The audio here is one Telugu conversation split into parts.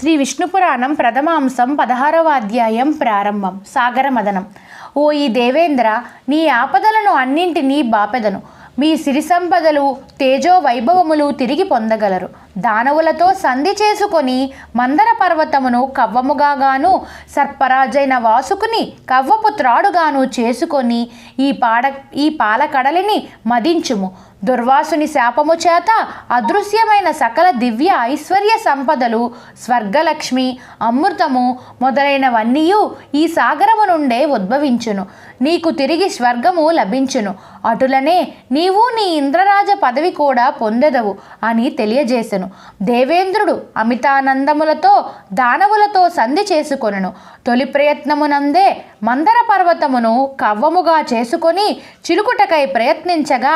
శ్రీ విష్ణు పురాణం ప్రథమాంశం పదహారవ అధ్యాయం ప్రారంభం. సాగర మదనం. ఓ ఈ దేవేంద్ర నీ ఆపదలను అన్నింటినీ బాపెదను. మీ సిరి సంపదలు తేజో వైభవములు తిరిగి పొందగలరు. దానవులతో సంధి చేసుకొని మందర పర్వతమును కవ్వముగాగాను సర్పరాజైన వాసుకుని కవ్వపుత్రాడుగాను చేసుకొని ఈ పాడ ఈ పాలకడలిని మదించుము. దుర్వాసుని శాపము చేత అదృశ్యమైన సకల దివ్య ఐశ్వర్య సంపదలు స్వర్గలక్ష్మి అమృతము మొదలైనవన్నీయు ఈ సాగరము నుండే ఉద్భవించును. నీకు తిరిగి స్వర్గము లభించును. అటులనే నీవు నీ ఇంద్రరాజ పదవి కూడా పొందెదవు అని తెలియజేసెను. దేవేంద్రుడు అమితానందములతో దానవులతో సంధి చేసుకొనెను. తొలి ప్రయత్నమునందే మందర పర్వతమును కవ్వముగా చేసుకొని చిలుకుటకై ప్రయత్నించగా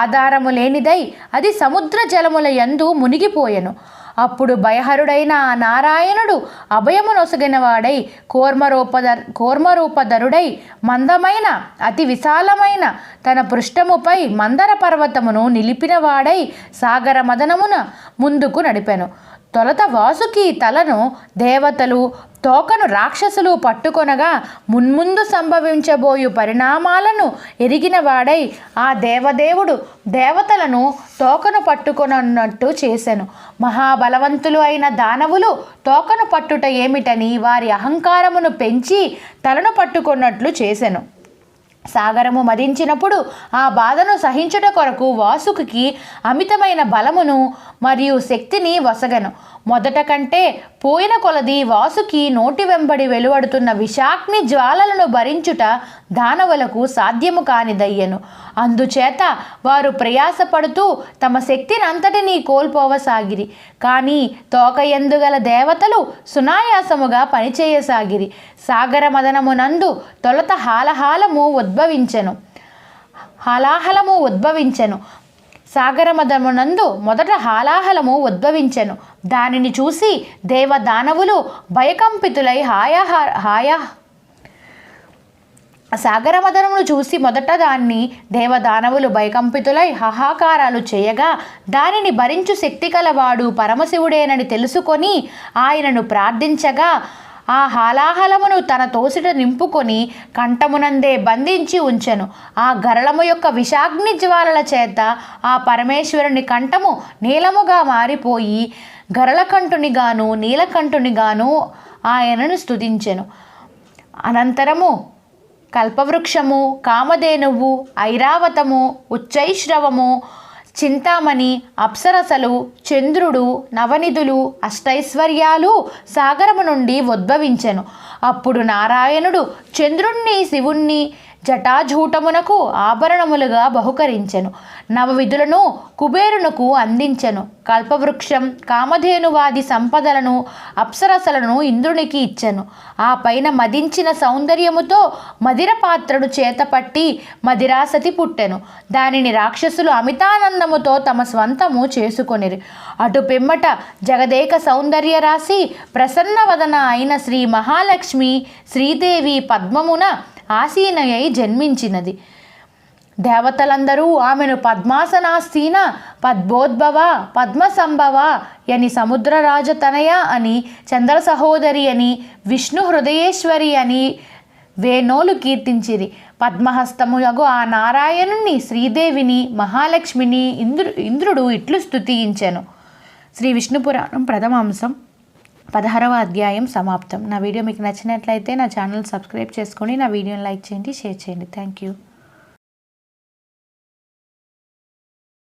ఆధారము లేనిదై అది సముద్ర జలముల యందు మునిగిపోయెను. అప్పుడు భయహరుడైన ఆ నారాయణుడు అభయమునొసగినవాడై కూర్మరూపధ కూర్మరూపధరుడై మందమైన అతి విశాలమైన తన పృష్ఠముపై మందర పర్వతమును నిలిపినవాడై సాగర మదనమున ముందుకు నడిపాను. తొలత వాసుకి తలను దేవతలు తోకను రాక్షసులు పట్టుకొనగా మున్ముందు సంభవించబోయు పరిణామాలను ఎరిగినవాడై ఆ దేవదేవుడు దేవతలను తోకను పట్టుకొనన్నట్టు చేశాను మహాబలవంతులు అయిన దానవులు తోకను పట్టుట ఏమిటని వారి అహంకారమును పెంచి తలను పట్టుకున్నట్లు చేశాను సాగరము మదించినప్పుడు ఆ బాధను సహించుట కొరకు వాసుకి అమితమైన బలమును మరియు శక్తిని వసగను. మొదట కంటే పోయిన కొలది వాసుకి నోటి వెంబడి వెలువడుతున్న విషాగ్ని జ్వాలలను భరించుట దానవులకు సాధ్యము కానిదయ్యను. అందుచేత వారు ప్రయాసపడుతూ తమ శక్తినంతటినీ కోల్పోవసాగిరి. కానీ తోక ఎందుగల దేవతలు సునాయాసముగా పనిచేయసాగిరి. సాగర మదనమునందు తొలత హాలహాలము ఉద్భవించెను. హలాహలము ఉద్భవించెను. సాగరమదమునందు మొదట హాలాహలము ఉద్భవించెను. దానిని చూసి దేవదానవులు భయకంపితులై హాయాహ హాయా సాగరమదనమును చూసి మొదట దాన్ని దేవదానవులు భయకంపితులై హాహాకారాలు చేయగా దానిని భరించు శక్తి కలవాడు పరమశివుడేనని తెలుసుకొని ఆయనను ప్రార్థించగా ఆ హాలాహలమును తన తోసిట నింపుకొని కంఠమునందే బంధించి ఉంచెను. ఆ గరళము యొక్క విషాగ్ని జ్వాలల చేత ఆ పరమేశ్వరుని కంఠము నీలముగా మారిపోయి గరళకంఠునిగాను నీలకంఠునిగాను ఆయనను స్తుతించెను. అనంతరము కల్పవృక్షము కామధేనువు ఐరావతము ఉచ్చైశ్రవము చింతామణి అప్సరసలు చంద్రుడు నవనిధులు అష్టైశ్వర్యాలు సాగరము నుండి ఉద్భవించెను. అప్పుడు నారాయణుడు చంద్రుణ్ణి శివుణ్ణి జటాజూటమునకు ఆభరణములుగా బహుకరించెను. నవవిధులను కుబేరునకు అందించెను. కల్పవృక్షం కామధేనువాది సంపదలను అప్సరసలను ఇంద్రునికి ఇచ్చెను. ఆ పైన మదించిన సౌందర్యముతో మదిర పాత్రను చేతపట్టి మదిరాసతి పుట్టెను. దానిని రాక్షసులు అమితానందముతో తమ స్వంతము చేసుకొనిరి. అటు పిమ్మట జగదేక సౌందర్య రాశి ప్రసన్నవదన అయిన శ్రీ మహాలక్ష్మి శ్రీదేవి పద్మమున ఆసీనయై జన్మించినది. దేవతలందరూ ఆమెను పద్మాసనాస్థీన పద్మోద్భవ పద్మసంభవ అని సముద్రరాజతనయ అని చంద్ర సహోదరి అని విష్ణు హృదయేశ్వరి అని వేణోలు కీర్తించిరి. పద్మహస్తముయగు ఆ నారాయణుని శ్రీదేవిని మహాలక్ష్మిని ఇంద్రు ఇంద్రుడు ఇట్లు స్తుతించెను. శ్రీ విష్ణు పురాణం ప్రథమాంశం. పదహారవ అధ్యాయం సమాప్తం. నా వీడియో మీకు నచ్చినట్లయితే నా ఛానల్ సబ్స్క్రైబ్ చేసుకొని నా వీడియోని లైక్ చేయండి షేర్ చేయండి. Thank you.